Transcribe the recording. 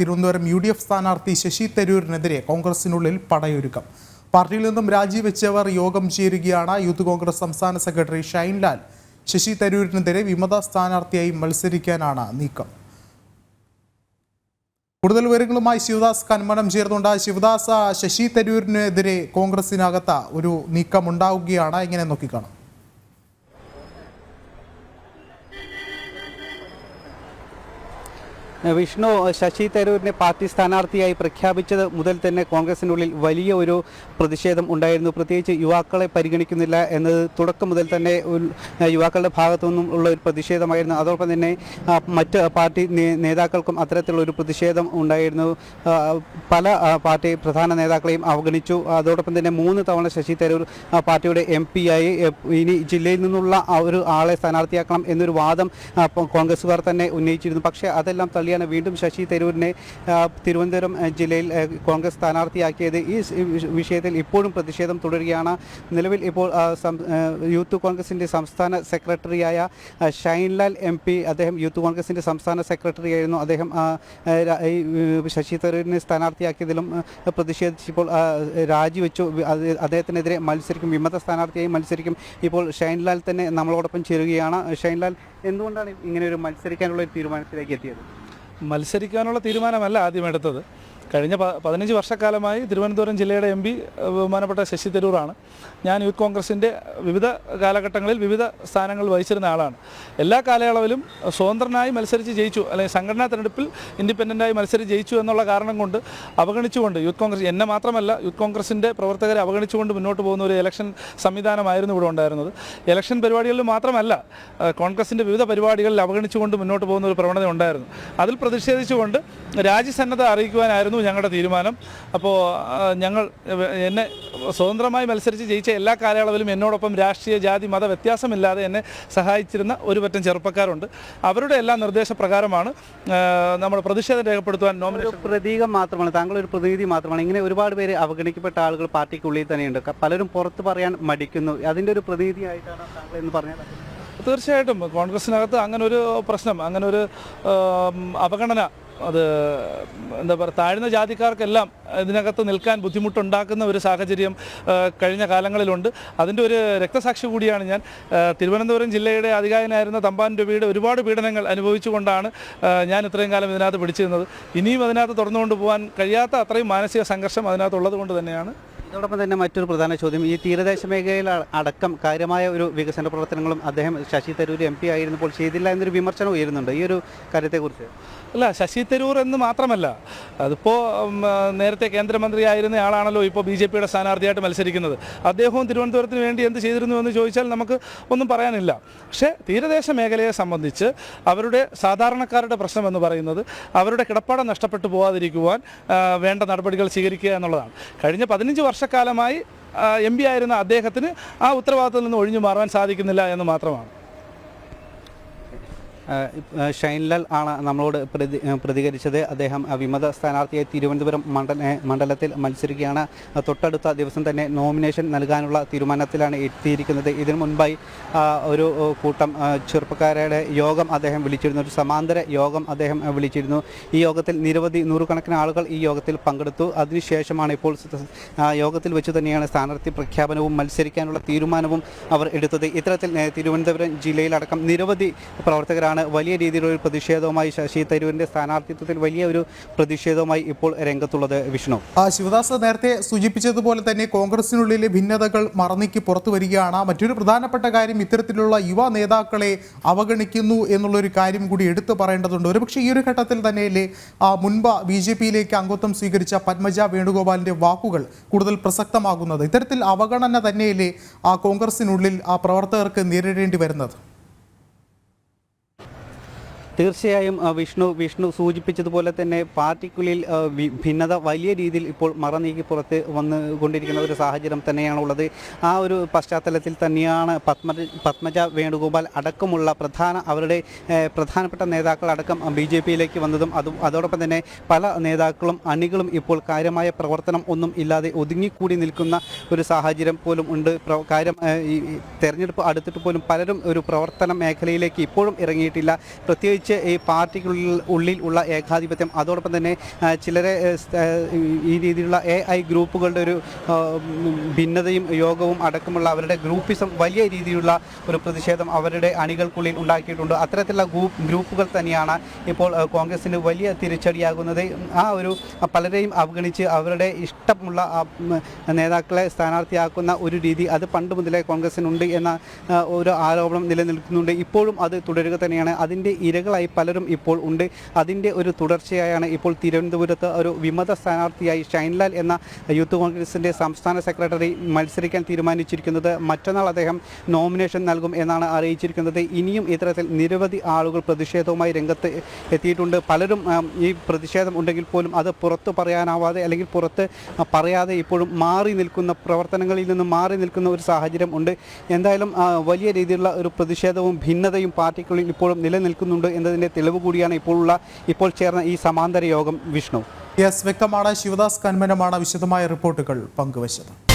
Thiruvananthapuram U D F സ്ഥാനാർത്ഥി ശശി തരൂരിനെതിരെ കോൺഗ്രസിനുള്ളിൽ പടയൊരുക്കം. പാർട്ടിയിൽ നിന്നും രാജിവെച്ചവർ യോഗം ചേരുകയാണ് യൂത്ത് കോൺഗ്രസ് സംസ്ഥാന സെക്രട്ടറി ഷൈൻലാൽ. ശശി തരൂരിനെതിരെ വിമത സ്ഥാനാർത്ഥിയായി മത്സരിക്കാനാണ് നീക്കം. കൂടുതൽ വിവരങ്ങളുമായി ശിവദാസ് കന്മനം ചേർന്നുണ്ട്. ശിവദാസ് ശശി തരൂരിനെതിരെ കോൺഗ്രസിനകത്ത് ഒരു നീക്കം ഉണ്ടാവുകയാണ് എങ്ങനെ നോക്കിക്കാണും? വിഷ്ണു ശശി തരൂരിനെ പാർട്ടി സ്ഥാനാർത്ഥിയായി പ്രഖ്യാപിച്ചത് മുതൽ തന്നെ കോൺഗ്രസിനുള്ളിൽ വലിയ ഒരു പ്രതിഷേധം ഉണ്ടായിരുന്നു. പ്രത്യേകിച്ച് യുവാക്കളെ പരിഗണിക്കുന്നില്ല എന്നത് തുടക്കം മുതൽ തന്നെ യുവാക്കളുടെ ഭാഗത്തു നിന്നും ഉള്ള ഒരു പ്രതിഷേധമായിരുന്നു. അതോടൊപ്പം തന്നെ മറ്റ് പാർട്ടി നേതാക്കൾക്കും അത്തരത്തിലുള്ള ഒരു പ്രതിഷേധം ഉണ്ടായിരുന്നു. പല പാർട്ടി പ്രധാന നേതാക്കളെയും അവഗണിച്ചു. അതോടൊപ്പം തന്നെ മൂന്ന് തവണ ശശി തരൂർ പാർട്ടിയുടെ എം പി ആയി ഇനി ജില്ലയിൽ നിന്നുള്ള ഒരു ആളെ സ്ഥാനാർത്ഥിയാക്കണം എന്നൊരു വാദം കോൺഗ്രസുകാർ തന്നെ ഉന്നയിച്ചിരുന്നു. പക്ഷേ അതെല്ലാം തള്ളിയാണ് വീണ്ടും ശശി തരൂരിനെ തിരുവനന്തപുരം ജില്ലയിൽ കോൺഗ്രസ് സ്ഥാനാർത്ഥിയാക്കിയത്. ഈ വിഷയത്തിൽ ഇപ്പോഴും പ്രതിഷേധം തുടരുകയാണ്. നിലവിൽ ഇപ്പോൾ യൂത്ത് കോൺഗ്രസിന്റെ സംസ്ഥാന സെക്രട്ടറിയായ ഷൈൻലാൽ എം പി അദ്ദേഹം യൂത്ത് കോൺഗ്രസിന്റെ സംസ്ഥാന സെക്രട്ടറി ആയിരുന്നു അദ്ദേഹം ശശി തരൂരിനെ സ്ഥാനാർത്ഥിയാക്കിയതിലും പ്രതിഷേധിച്ചിപ്പോൾ രാജിവെച്ചു. അദ്ദേഹത്തിനെതിരെ മത്സരിക്കും വിമത സ്ഥാനാർത്ഥിയായി മത്സരിക്കും. ഇപ്പോൾ ഷൈൻലാൽ തന്നെ നമ്മളോടൊപ്പം ചേരുകയാണ്. ഷൈൻലാൽ എന്തുകൊണ്ടാണ് ഇങ്ങനെ ഒരു മത്സരിക്കാനുള്ള ഒരു തീരുമാനത്തിലേക്ക് എത്തിയത്? മത്സരിക്കാനുള്ള തീരുമാനമല്ല ആദ്യം എടുത്തത്. കഴിഞ്ഞ പതിനഞ്ച് വർഷക്കാലമായി തിരുവനന്തപുരം ജില്ലയുടെ എം പി ബഹുമാനപ്പെട്ട ശശി തരൂറാണ്. ഞാൻ യൂത്ത് കോൺഗ്രസിന്റെ വിവിധ കാലഘട്ടങ്ങളിൽ വിവിധ സ്ഥാനങ്ങൾ വഹിച്ചിരുന്ന ആളാണ്. എല്ലാ കാലയളവിലും സ്വതന്ത്രനായി മത്സരിച്ച് ജയിച്ചു അല്ലെങ്കിൽ സംഘടനാ തെരഞ്ഞെടുപ്പിൽ ഇൻഡിപെൻഡന്റായി മത്സരിച്ച് ജയിച്ചു എന്നുള്ള കാരണം കൊണ്ട് അവഗണിച്ചുകൊണ്ട് യൂത്ത് കോൺഗ്രസ് എന്നെ മാത്രമല്ല യൂത്ത് കോൺഗ്രസിന്റെ പ്രവർത്തകരെ അവഗണിച്ചുകൊണ്ട് മുന്നോട്ട് പോകുന്ന ഒരു ഇലക്ഷൻ സംവിധാനമായിരുന്നു ഇവിടെ ഉണ്ടായിരുന്നത്. ഇലക്ഷൻ പരിപാടികളിൽ മാത്രമല്ല കോൺഗ്രസിന്റെ വിവിധ പരിപാടികളിൽ അവഗണിച്ചുകൊണ്ട് മുന്നോട്ട് പോകുന്ന ഒരു പ്രവണത ഉണ്ടായിരുന്നു. അതിൽ പ്രതിഷേധിച്ചുകൊണ്ട് രാജ്യസന്നദ്ധ അറിയിക്കുവാനായിരുന്നു ഞങ്ങളുടെ തീരുമാനം. അപ്പോൾ ഞങ്ങൾ എന്നെ സ്വതന്ത്രമായി മത്സരിച്ച് ജയിച്ച എല്ലാ കാലയളവിലും എന്നോടൊപ്പം രാഷ്ട്രീയ ജാതി മത വ്യത്യാസമില്ലാതെ എന്നെ സഹായിച്ചിരുന്ന ഒരു പറ്റം ചെറുപ്പക്കാരുണ്ട്. അവരുടെ എല്ലാ നിർദ്ദേശപ്രകാരമാണ് നമ്മൾ പ്രതിഷേധം രേഖപ്പെടുത്തുവാൻ നോമിനേഷൻ പ്രതീകം മാത്രമാണ് താങ്കൾ ഒരു പ്രതിനിധി മാത്രമാണ്. ഇങ്ങനെ ഒരുപാട് പേര് അവഗണിക്കപ്പെട്ട ആളുകൾ പാർട്ടിക്കുള്ളിൽ തന്നെയുണ്ട്. പലരും പുറത്ത് പറയാൻ മടിക്കുന്നു. അതിന്റെ ഒരു പ്രതിനിധിയായിട്ടാണ് താങ്കൾ എന്ന് പറഞ്ഞത് തീർച്ചയായിട്ടും കോൺഗ്രസിനകത്ത് അങ്ങനെ ഒരു പ്രശ്നം അങ്ങനെ ഒരു അവഗണന അത് എന്താ പറയുക താഴ്ന്ന ജാതിക്കാർക്കെല്ലാം ഇതിനകത്ത് നിൽക്കാൻ ബുദ്ധിമുട്ടുണ്ടാക്കുന്ന ഒരു സാഹചര്യം കഴിഞ്ഞ കാലങ്ങളിലുണ്ട്. അതിന്റെ ഒരു രക്തസാക്ഷി കൂടിയാണ് ഞാൻ. തിരുവനന്തപുരം ജില്ലയുടെ അധികാരനായിരുന്ന തമ്പാൻ രവിയുടെ ഒരുപാട് പീഡനങ്ങൾ അനുഭവിച്ചുകൊണ്ടാണ് ഞാൻ ഇത്രയും കാലം ഇതിനകത്ത് പിടിച്ചിരുന്നത്. ഇനിയും അതിനകത്ത് തുറന്നുകൊണ്ട് പോകാൻ കഴിയാത്ത അത്രയും മാനസിക സംഘർഷം അതിനകത്തുള്ളത് കൊണ്ട് തന്നെയാണ്. ഇതോടൊപ്പം തന്നെ മറ്റൊരു പ്രധാന ചോദ്യം. ഈ തീരദേശ മേഖലയിൽ അടക്കം കാര്യമായ ഒരു വികസന പ്രവർത്തനങ്ങളും അദ്ദേഹം ശശി തരൂർ എം പി ആയിരുന്നപ്പോൾ ചെയ്തില്ല എന്നൊരു വിമർശനം ഉയരുന്നുണ്ട്. ഈ ഒരു കാര്യത്തെക്കുറിച്ച്. അല്ല ശശി തരൂർ എന്ന് മാത്രമല്ല അതിപ്പോൾ നേരത്തെ കേന്ദ്രമന്ത്രിയായിരുന്ന ആളാണല്ലോ ഇപ്പോൾ ബി ജെ പിയുടെ സ്ഥാനാർത്ഥിയായിട്ട് മത്സരിക്കുന്നത്. അദ്ദേഹവും തിരുവനന്തപുരത്തിന് വേണ്ടി എന്ത് ചെയ്തിരുന്നു എന്ന് ചോദിച്ചാൽ നമുക്ക് ഒന്നും പറയാനില്ല. പക്ഷേ തീരദേശ മേഖലയെ സംബന്ധിച്ച് അവരുടെ സാധാരണക്കാരുടെ പ്രശ്നം എന്ന് പറയുന്നത് അവരുടെ കിടപ്പാടം നഷ്ടപ്പെട്ടു പോകാതിരിക്കുവാൻ വേണ്ട നടപടികൾ സ്വീകരിക്കുക എന്നുള്ളതാണ്. കഴിഞ്ഞ പതിനഞ്ച് വർഷക്കാലമായി എം പി ആയിരുന്ന അദ്ദേഹത്തിന് ആ ഉത്തരവാദിത്തത്തിൽ നിന്ന് ഒഴിഞ്ഞു മാറാൻ സാധിക്കുന്നില്ല എന്ന് മാത്രമാണ്. ഷൈൻലാൽ ആണ് നമ്മളോട് പ്രതി പ്രതികരിച്ചത്. അദ്ദേഹം വിമത സ്ഥാനാർത്ഥിയായി തിരുവനന്തപുരം മണ്ഡല മണ്ഡലത്തിൽ മത്സരിക്കുകയാണ്. തൊട്ടടുത്ത ദിവസം തന്നെ നോമിനേഷൻ നൽകാനുള്ള തീരുമാനത്തിലാണ് എത്തിയിരിക്കുന്നത്. ഇതിനു മുൻപായി ഒരു കൂട്ടം ചെറുപ്പക്കാരുടെ യോഗം അദ്ദേഹം വിളിച്ചിരുന്നു. ഒരു സമാന്തര യോഗം അദ്ദേഹം വിളിച്ചിരുന്നു. ഈ യോഗത്തിൽ നിരവധി നൂറുകണക്കിന് ആളുകൾ ഈ യോഗത്തിൽ പങ്കെടുത്തു. അതിനുശേഷമാണ് ഇപ്പോൾ യോഗത്തിൽ വെച്ച് തന്നെയാണ് സ്ഥാനാർത്ഥി പ്രഖ്യാപനവും മത്സരിക്കാനുള്ള തീരുമാനവും അവർ എടുത്തത്. ഇത്തരത്തിൽ തിരുവനന്തപുരം ജില്ലയിലടക്കം നിരവധി പ്രവർത്തകരാണ് വലിയ രീതിയിലൊരു പ്രതിഷേധവുമായി ശശി തരൂരിന്റെ സ്ഥാനാർത്ഥിത്വത്തിൽ വലിയ ഒരു പ്രതിഷേധവുമായി ഇപ്പോൾ രംഗത്തുള്ളത് വിഷ്ണു. ശിവദാസ് നേരത്തെ സൂചിപ്പിച്ചതുപോലെ തന്നെ കോൺഗ്രസിനുള്ളിലെ ഭിന്നതകൾ മറന്നിക്ക് പുറത്തു വരികയാണ്. മറ്റൊരു പ്രധാനപ്പെട്ട കാര്യം ഇത്തരത്തിലുള്ള യുവ നേതാക്കളെ അവഗണിക്കുന്നു എന്നുള്ളൊരു കാര്യം കൂടി എടുത്തു പറയേണ്ടതുണ്ട്. ഒരുപക്ഷെ ഈ ഒരു ഘട്ടത്തിൽ തന്നെയല്ലേ മുൻപ് ബി ജെ പിയിലേക്ക് അംഗത്വം സ്വീകരിച്ച പത്മജ വേണുഗോപാലിന്റെ വാക്കുകൾ കൂടുതൽ പ്രസക്തമാകുന്നത്. ഇത്തരത്തിൽ അവഗണന തന്നെയല്ലേ ആ കോൺഗ്രസിനുള്ളിൽ ആ പ്രവർത്തകർക്ക് നേരിടേണ്ടി വരുന്നത്? തീർച്ചയായും വിഷ്ണു വിഷ്ണു സൂചിപ്പിച്ചതുപോലെ തന്നെ പാർട്ടിക്കുള്ളിൽ ഭിന്നത വലിയ രീതിയിൽ ഇപ്പോൾ മറനീക്കി പുറത്ത് വന്ന് കൊണ്ടിരിക്കുന്ന ഒരു സാഹചര്യം തന്നെയാണുള്ളത് ആ ഒരു പശ്ചാത്തലത്തിൽ തന്നെയാണ് പത്മ പത്മജ വേണുഗോപാൽ അടക്കമുള്ള പ്രധാന അവരുടെ പ്രധാനപ്പെട്ട നേതാക്കൾ അടക്കം ബി ജെ പിയിലേക്ക് വന്നതും അതും അതോടൊപ്പം തന്നെ പല നേതാക്കളും അണികളും ഇപ്പോൾ കാര്യമായ പ്രവർത്തനം ഒന്നും ഇല്ലാതെ ഒതുങ്ങിക്കൂടി നിൽക്കുന്ന ഒരു സാഹചര്യം പോലും ഉണ്ട്. കാര്യം തെരഞ്ഞെടുപ്പ് അടുത്തിട്ട് പോലും പലരും ഒരു പ്രവർത്തന മേഖലയിലേക്ക് ഇപ്പോഴും ഇറങ്ങിയിട്ടില്ല. പ്രത്യേകിച്ച് പ്രത്യേകിച്ച് ഈ പാർട്ടിക്കുള്ളിൽ ഉള്ളിൽ ഉള്ള ഏകാധിപത്യം അതോടൊപ്പം തന്നെ ചിലരെ ഈ രീതിയിലുള്ള എ ഐ ഗ്രൂപ്പുകളുടെ ഒരു ഭിന്നതയും യോഗവും അടക്കമുള്ള അവരുടെ ഗ്രൂപ്പിസം വലിയ രീതിയിലുള്ള ഒരു പ്രതിഷേധം അവരുടെ അണികൾക്കുള്ളിൽ ഉണ്ടാക്കിയിട്ടുണ്ട്. അത്തരത്തിലുള്ള ഗ്രൂപ്പ് ഗ്രൂപ്പുകൾ തന്നെയാണ് ഇപ്പോൾ കോൺഗ്രസിന് വലിയ തിരിച്ചടിയാകുന്നത്. ആ ഒരു പലരെയും അവഗണിച്ച് അവരുടെ ഇഷ്ടമുള്ള നേതാക്കളെ സ്ഥാനാർത്ഥിയാക്കുന്ന ഒരു രീതി അത് പണ്ട് മുതലേ കോൺഗ്രസിനുണ്ട് എന്ന ഒരു ആരോപണം നിലനിൽക്കുന്നുണ്ട്. ഇപ്പോഴും അത് തുടരുക തന്നെയാണ്. അതിന്റെ ഇരകളായി പലരും ഇപ്പോൾ ഉണ്ട്. അതിന്റെ ഒരു തുടർച്ചയായാണ് ഇപ്പോൾ തിരുവനന്തപുരത്ത് ഒരു വിമത സ്ഥാനാർത്ഥിയായി ഷൈൻലാൽ എന്ന യൂത്ത് കോൺഗ്രസിന്റെ സംസ്ഥാന സെക്രട്ടറി മത്സരിക്കാൻ തീരുമാനിച്ചിരിക്കുന്നത്. മറ്റന്നാൾ അദ്ദേഹം നോമിനേഷൻ നൽകും എന്നാണ് അറിയിച്ചിരിക്കുന്നത്. ഇനിയും ഇത്തരത്തിൽ നിരവധി ആളുകൾ പ്രതിഷേധവുമായി രംഗത്ത് എത്തിയിട്ടുണ്ട്. പലരും ഈ പ്രതിഷേധം ഉണ്ടെങ്കിൽ പോലും അത് പുറത്ത് പറയാനാവാതെ അല്ലെങ്കിൽ പുറത്ത് പറയാതെ ഇപ്പോഴും മാറി നിൽക്കുന്ന പ്രവർത്തനങ്ങളിൽ നിന്ന് മാറി നിൽക്കുന്ന ഒരു സാഹചര്യം ഉണ്ട്. എന്തായാലും വലിയ രീതിയിലുള്ള ഒരു പ്രതിഷേധവും ഭിന്നതയും പാർട്ടിക്കുള്ളിൽ ഇപ്പോഴും നിലനിൽക്കുന്നുണ്ട് എന്നതിന്റെ തെളിവ് കൂടിയാണ് ഇപ്പോഴുള്ള ഇപ്പോൾ ചേർന്ന ഈ സമാന്തര യോഗം വിഷ്ണു. യെസ് വ്യക്തമാണ്. ശിവദാസ് കന്മനമാണ് വിശദമായ റിപ്പോർട്ടുകൾ പങ്കുവച്ചത്.